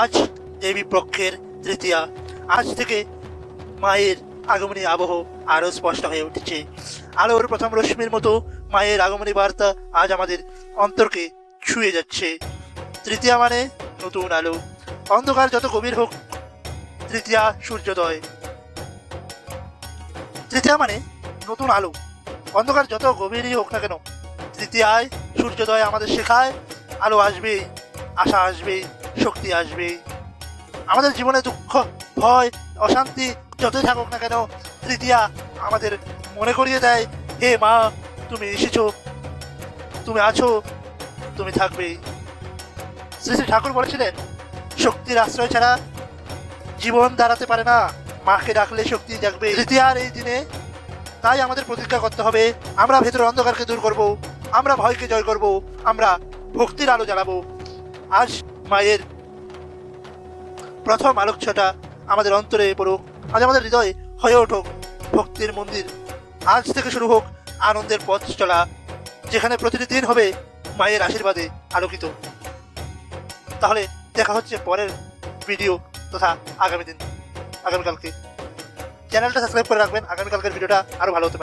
আজ দেবী পক্ষের তৃতীয়া। আজ থেকে মায়ের আগমনী আবহ আরও স্পষ্ট হয়ে উঠেছে। আলোর প্রথম রশ্মির মতো মায়ের আগমনী বার্তা আজ আমাদের অন্তরকে ছুঁয়ে যাচ্ছে। তৃতীয়া মানে নতুন আলো। অন্ধকার যত গভীর হোক, তৃতীয়া সূর্যোদয়। তৃতীয়া মানে নতুন আলো। অন্ধকার যত গভীরই হোক না কেন, তৃতীয়ায় সূর্যোদয় আমাদের শেখায়, আলো আসবেই, আশা আসবেই। শক্তি আসবে। আমাদের জীবনে দুঃখ, ভয়, অশান্তি যতই থাকুক না কেন তৃতীয়া আমাদের মনে করিয়ে দেয়, হে মা, তুমি এসেছ, তুমি আছো, তুমি থাকবে। শ্রী শ্রী ঠাকুর বলেছিলেন, শক্তির আশ্রয় ছাড়া জীবন দাঁড়াতে পারে না। মাকে ডাকলে শক্তি জাগবে। তৃতীয়ার এই দিনে তাই আমাদের প্রতিজ্ঞা করতে হবে, আমরা ভেতরের অন্ধকারকে দূর করব, আমরা ভয়কে জয় করব, আমরা ভক্তির আলো জ্বালাবো। আজ মায়ের প্রথম আলোকছটা আমাদের অন্তরে পড়ুক, আজ আমাদের হৃদয় হয়ে উঠুক, ভক্তির মন্দির। আজ থেকে শুরু হোক আনন্দের পথ চলা, যেখানে প্রতিটি দিন হবে মায়ের আশীর্বাদে আলোকিত। তাহলে দেখা হচ্ছে পরের ভিডিও তথা আগামী দিন। আগামীকালকে। চ্যানেলটা সাবস্ক্রাইব করে রাখবেন। আগামীকালকের ভিডিওটা আরও ভালো হতে